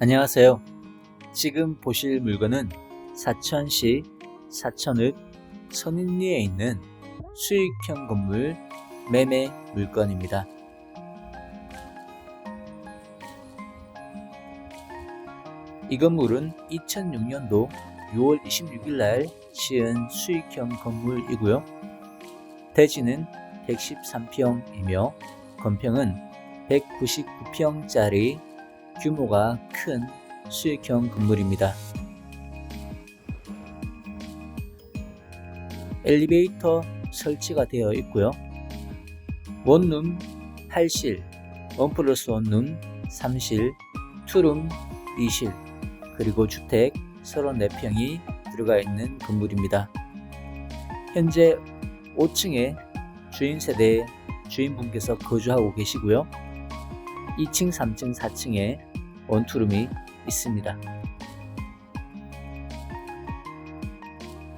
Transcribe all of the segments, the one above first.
안녕하세요. 지금 보실 물건은 사천시 사천읍 선인리에 있는 수익형 건물 매매 물건입니다. 이 건물은 2006년도 6월 26일 날 지은 수익형 건물이고요. 대지는 113평이며 건평은 199평짜리 규모가 큰 수익형 건물입니다. 엘리베이터 설치가 되어 있고요. 원룸 8실, 원 플러스 원룸 3실, 투룸 2실, 그리고 주택 34평이 들어가 있는 건물입니다. 현재 5층에 주인 세대 주인분께서 거주하고 계시고요. 2층, 3층, 4층에 원투룸이 있습니다.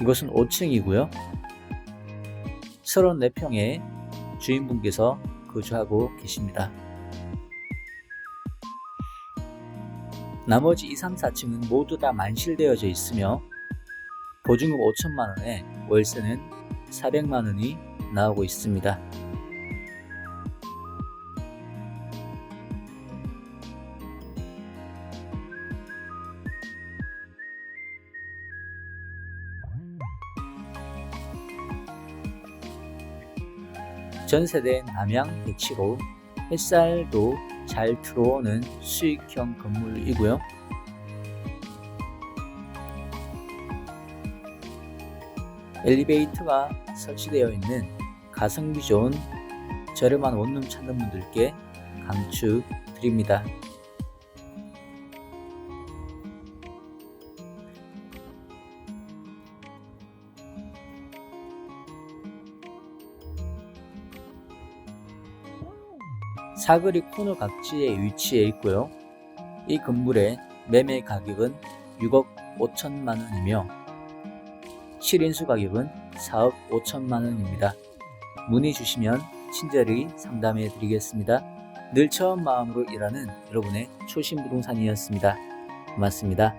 이것은 5층이고요. 34평의 주인분께서 거주하고 계십니다. 나머지 2, 3, 4층은 모두 다 만실되어져 있으며 보증금 5천만원에 월세는 400만원이 나오고 있습니다. 전세대 남양 대치로 햇살도 잘 들어오는 수익형 건물이고요. 엘리베이터가 설치되어 있는 가성비 좋은 저렴한 원룸 찾는 분들께 강추 드립니다. 사거리 코너 각지에 위치해 있고요. 이 건물의 매매 가격은 6억 5천만 원이며 실인수 가격은 4억 5천만 원입니다. 문의 주시면 친절히 상담해 드리겠습니다. 늘 처음 마음으로 일하는 여러분의 초심 부동산이었습니다. 고맙습니다.